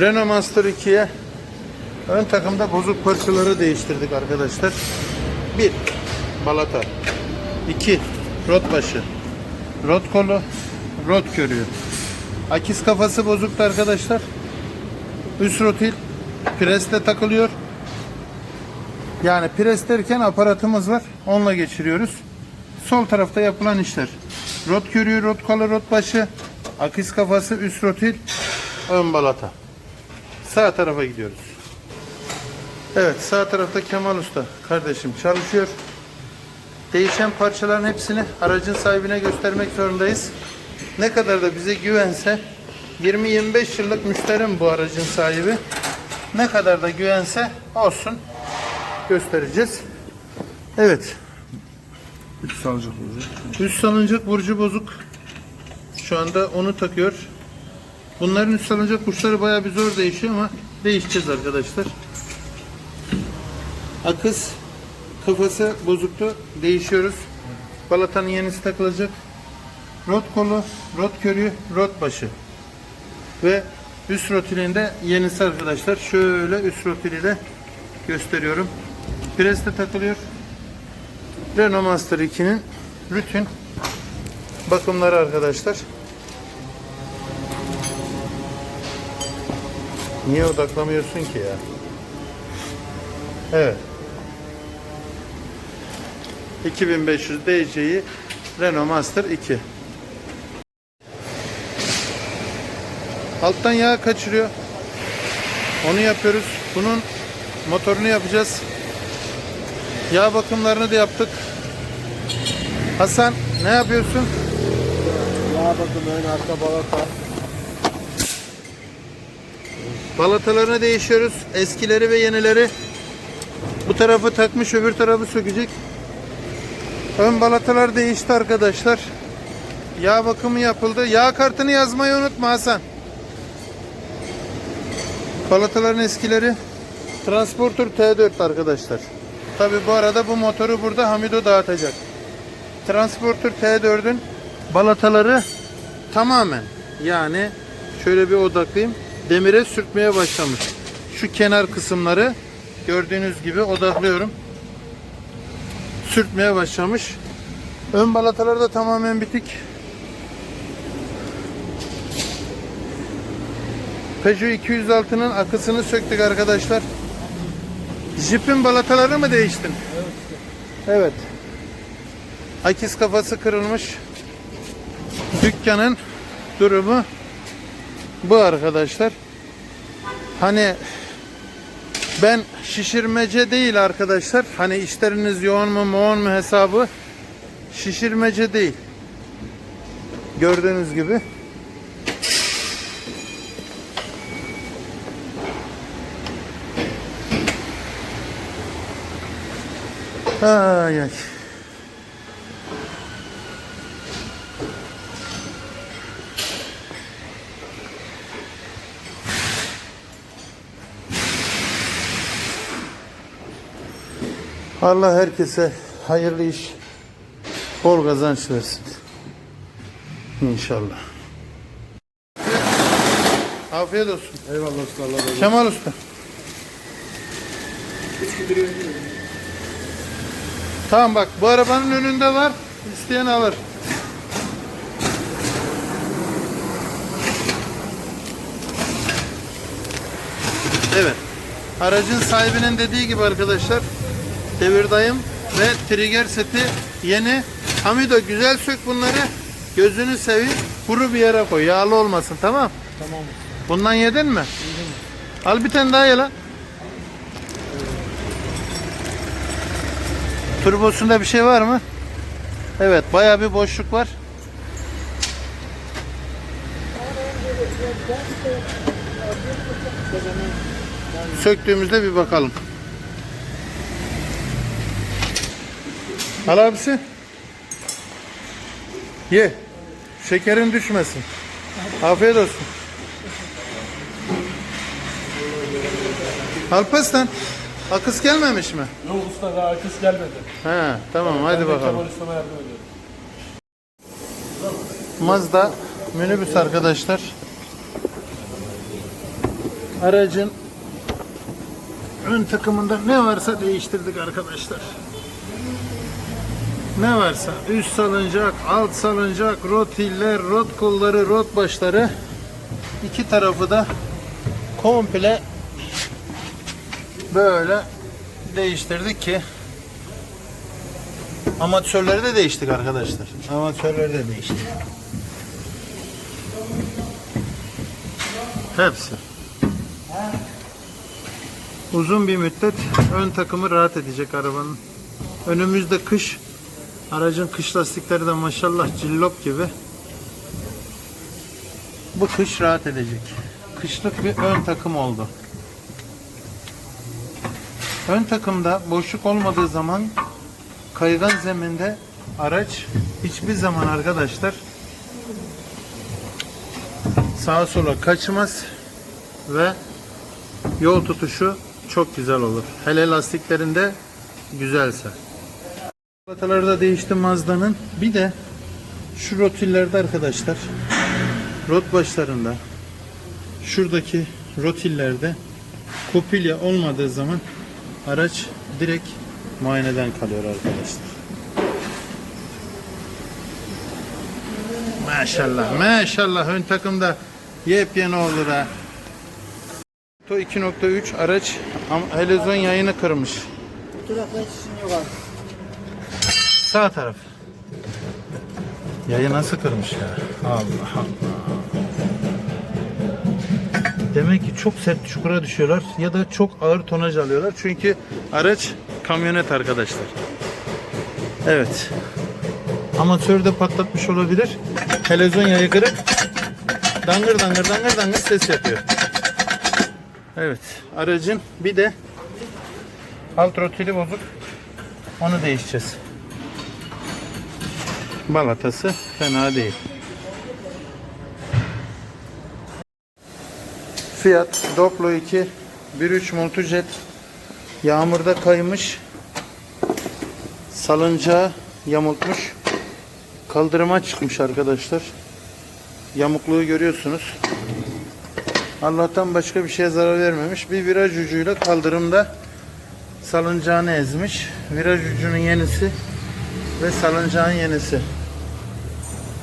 Renault Master 2'ye ön takımda bozuk parçaları değiştirdik arkadaşlar. 1. Balata 2. Rot başı Rot kolu Rot körüğü Akis kafası bozuktu arkadaşlar. Üst rotil presle takılıyor. Yani pres derken aparatımız var. Onunla geçiriyoruz. Sol tarafta yapılan işler. Rot körüğü, rot kolu, rot başı, akis kafası, üst rotil, ön balata. Sağ tarafa gidiyoruz. Evet sağ tarafta Kemal Usta kardeşim çalışıyor. Değişen parçaların hepsini aracın sahibine göstermek zorundayız. Ne kadar da bize güvense 20-25 yıllık müşterim bu aracın sahibi. Ne kadar da güvense olsun göstereceğiz. Evet. Üç salıncak olacak. Üst salıncak burcu bozuk. Şu anda onu takıyor. Bunların üst salıncak burçları bayağı bir zor değişiyor ama değişeceğiz arkadaşlar. Akız kafası bozuktu. Değişiyoruz. Balatanın yenisi takılacak. Rot kolu, rot körüğü, rot başı. Ve üst rotilinde yenisi arkadaşlar. Şöyle üst rotili de gösteriyorum. Pres de takılıyor. Renault Master 2'nin rutin bakımları arkadaşlar. Niye odaklamıyorsun ki ya? Evet. 2500 DC'yi Renault Master 2. Alttan yağ kaçırıyor. Onu yapıyoruz. Bunun motorunu yapacağız. Yağ bakımlarını da yaptık. Hasan ne yapıyorsun? Yağ bakımı ön arka balata. Balatalarını değişiyoruz. Eskileri ve yenileri. Bu tarafı takmış öbür tarafı sökecek. Ön balatalar değişti arkadaşlar. Yağ bakımı yapıldı. Yağ kartını yazmayı unutma Hasan. Balataların eskileri. Transporter T4 arkadaşlar. Tabi bu arada bu motoru burada Hamido dağıtacak. Transporter T4'ün balataları tamamen yani şöyle bir odaklayayım demire sürtmeye başlamış. Şu kenar kısımları gördüğünüz gibi odaklıyorum. Sürtmeye başlamış. Ön balatalar da tamamen bitik. Peugeot 206'nın akısını söktük arkadaşlar. Jeep'in balataları mı değiştin? Evet. Akis kafası kırılmış. Dükkanın durumu bu arkadaşlar. Hani ben şişirmece değil arkadaşlar. Hani işleriniz yoğun mu moğun mu hesabı şişirmece değil. Gördüğünüz gibi. Ay ay. Allah herkese hayırlı iş, bol kazanç versin. İnşallah. Afiyet olsun. Eyvallah usta Allah razı olsun. Kemal Usta. Tamam bak bu arabanın önünde var. İsteyen alır. Evet. Aracın sahibinin dediği gibi arkadaşlar devir dayım ve trigger seti yeni. Hamido güzel sök bunları. Gözünü seveyim. Kuru bir yere koy. Yağlı olmasın tamam. Tamam. Bundan yedin mi? Al bir tane daha ye lan. Turbosunda bir şey var mı? Evet, bayağı bir boşluk var. Söktüğümüzde bir bakalım. Al abisi. Ye. Şekerin düşmesin. Afiyet olsun. Alparslan. Akıs gelmemiş mi? Yok usta daha akış gelmedi. He, tamam hadi Ben de bakalım. Kemal ustama yardım ediyorum. Mazda minibüs arkadaşlar. aracın ön takımında ne varsa değiştirdik arkadaşlar. Ne varsa üst salıncak, alt salıncak, rotiller, rot kolları, rot başları iki tarafı da komple böyle değiştirdik ki amatörleri de değiştik arkadaşlar. Amatörleri de değiştik. Hepsi. Uzun bir müddet ön takımı rahat edecek arabanın. Önümüzde kış. Aracın kış lastikleri de maşallah cillop gibi. Bu kış rahat edecek. Kışlık bir ön takım oldu. Ön takımda boşluk olmadığı zaman kaygan zeminde araç hiçbir zaman arkadaşlar sağa sola kaçmaz ve yol tutuşu çok güzel olur. Hele lastiklerinde güzelse. Balataları da değişti Mazda'nın. Bir de şu rotillerde arkadaşlar rot başlarında şuradaki rotillerde kopilya olmadığı zaman araç direkt muayeneden kalıyor arkadaşlar. Maşallah maşallah ön takımda yepyeni olur ha. To 2.3 araç helezon yayını kırmış. Hiç işin yok abi. Sağ taraf. Yayı nasıl kırmış ya? Allah Allah. Demek ki çok sert çukura düşüyorlar ya da çok ağır tonaj alıyorlar. Çünkü araç kamyonet arkadaşlar. Evet. Amatör de patlatmış olabilir. Televizyon yayı kırık. Dangır dangır dangır dangır ses yapıyor. Evet. Aracın bir de alt rotili bozuk. Onu değişeceğiz. Balatası fena değil. Fiat Doblo 2 1.3 Multijet. Yağmurda kaymış salıncağı yamultmuş. Kaldırıma çıkmış arkadaşlar. Yamukluğu görüyorsunuz. Allah'tan başka bir şeye zarar vermemiş. Bir viraj ucuyla kaldırımda salıncağını ezmiş. Viraj ucunun yenisi ve salıncağın yenisi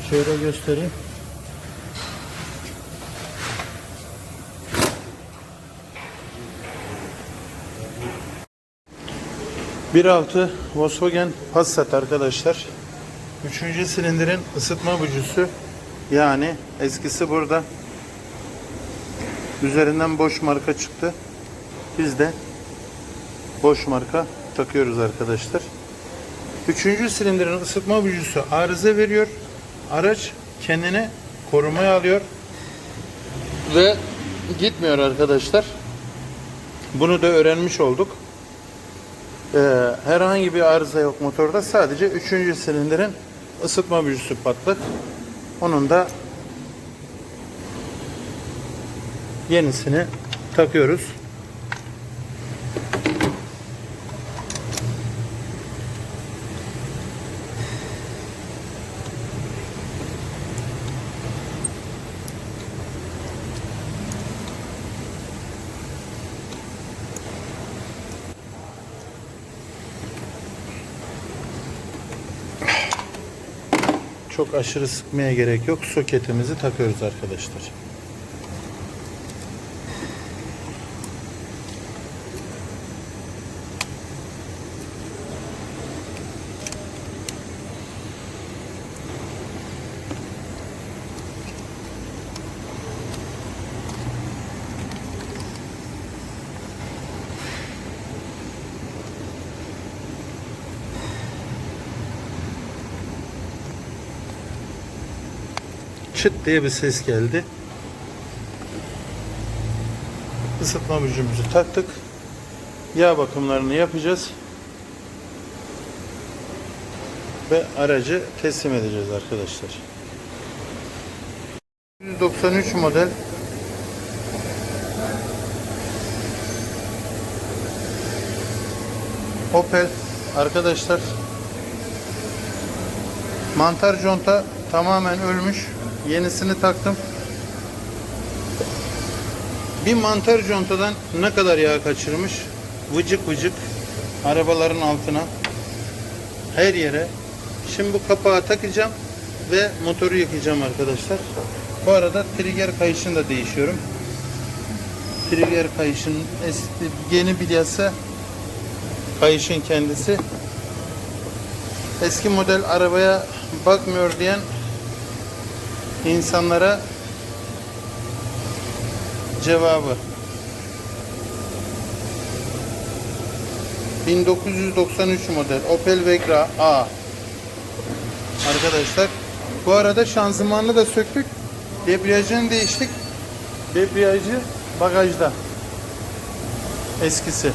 şöyle göstereyim 1.6 Volkswagen Passat arkadaşlar. Üçüncü silindirin ısıtma bujusu. Yani eskisi burada. Üzerinden boş marka çıktı. Biz de boş marka takıyoruz arkadaşlar. Üçüncü silindirin ısıtma bujusu arıza veriyor. Araç kendini korumaya alıyor. Ve gitmiyor arkadaşlar. Bunu da öğrenmiş olduk. Ee, herhangi bir arıza yok motorda. Sadece 3. silindirin ısıtma büyüsü patlak. Onun da yenisini takıyoruz. Çok aşırı sıkmaya gerek yok. Soketimizi takıyoruz arkadaşlar. Çıt diye bir ses geldi. Isıtma bücümüzü taktık. Yağ bakımlarını yapacağız. Ve aracı teslim edeceğiz arkadaşlar. 193 model Opel arkadaşlar mantar conta tamamen ölmüş. Yenisini taktım. Bir mantar contadan ne kadar yağ kaçırmış? Vıcık vıcık arabaların altına her yere. Şimdi bu kapağı takacağım ve motoru yıkayacağım arkadaşlar. Bu arada trigger kayışını da değişiyorum. Trigger kayışın eski yeni bilyası kayışın kendisi. Eski model arabaya bakmıyor diyen insanlara cevabı. 1993 model Opel Vectra A. Arkadaşlar bu arada şanzımanını da söktük. Debriyajını değiştik. Debriyajı bagajda. Eskisi.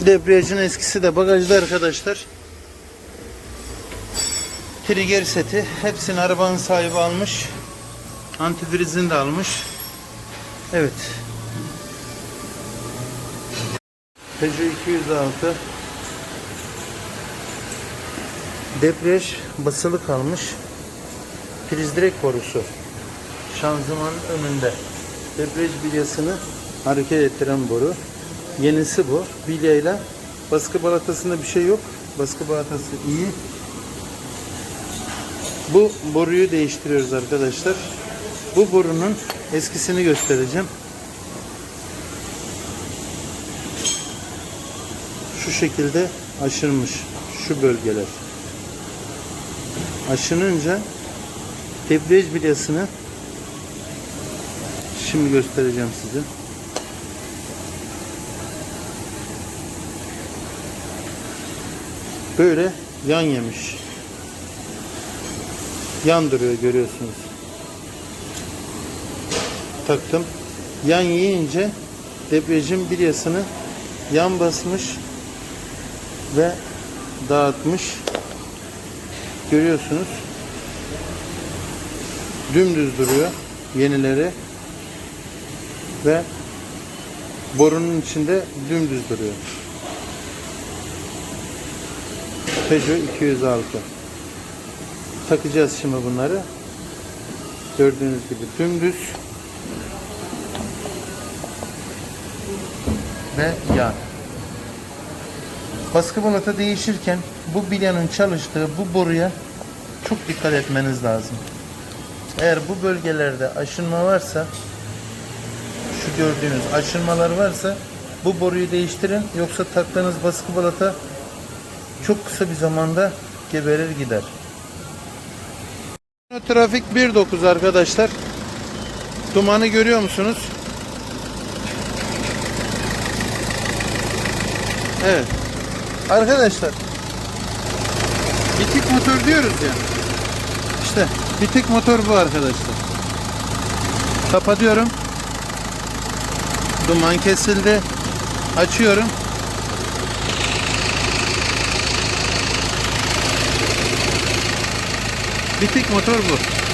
Debriyajın eskisi de bagajda arkadaşlar. Trigger seti. Hepsini arabanın sahibi almış. Antifrizini de almış. Evet. Peugeot 206 Debriyaj basılı kalmış. Priz direk borusu. Şanzıman önünde. Debriyaj bilyasını hareket ettiren boru. Yenisi bu. Bilyayla baskı balatasında bir şey yok. Baskı balatası iyi. Bu boruyu değiştiriyoruz arkadaşlar. Bu borunun eskisini göstereceğim. Şu şekilde aşınmış şu bölgeler. Aşınınca debriyaj bilyasını şimdi göstereceğim size. Böyle yan yemiş. Yan duruyor görüyorsunuz. Taktım. Yan yiyince debriyajın bilyasını yan basmış ve dağıtmış. Görüyorsunuz. Dümdüz duruyor yenileri ve borunun içinde dümdüz duruyor. Peugeot 206 takacağız şimdi bunları. Gördüğünüz gibi dümdüz. Ve yağ. Baskı balata değişirken bu bilyanın çalıştığı bu boruya çok dikkat etmeniz lazım. Eğer bu bölgelerde aşınma varsa şu gördüğünüz aşınmalar varsa bu boruyu değiştirin. Yoksa taktığınız baskı balata çok kısa bir zamanda geberir gider. Trafik 1.9 arkadaşlar. Dumanı görüyor musunuz? Evet. Arkadaşlar bitik motor diyoruz ya. İşte bitik motor bu arkadaşlar. Kapatıyorum. Duman kesildi. Açıyorum. Bitik motor bu.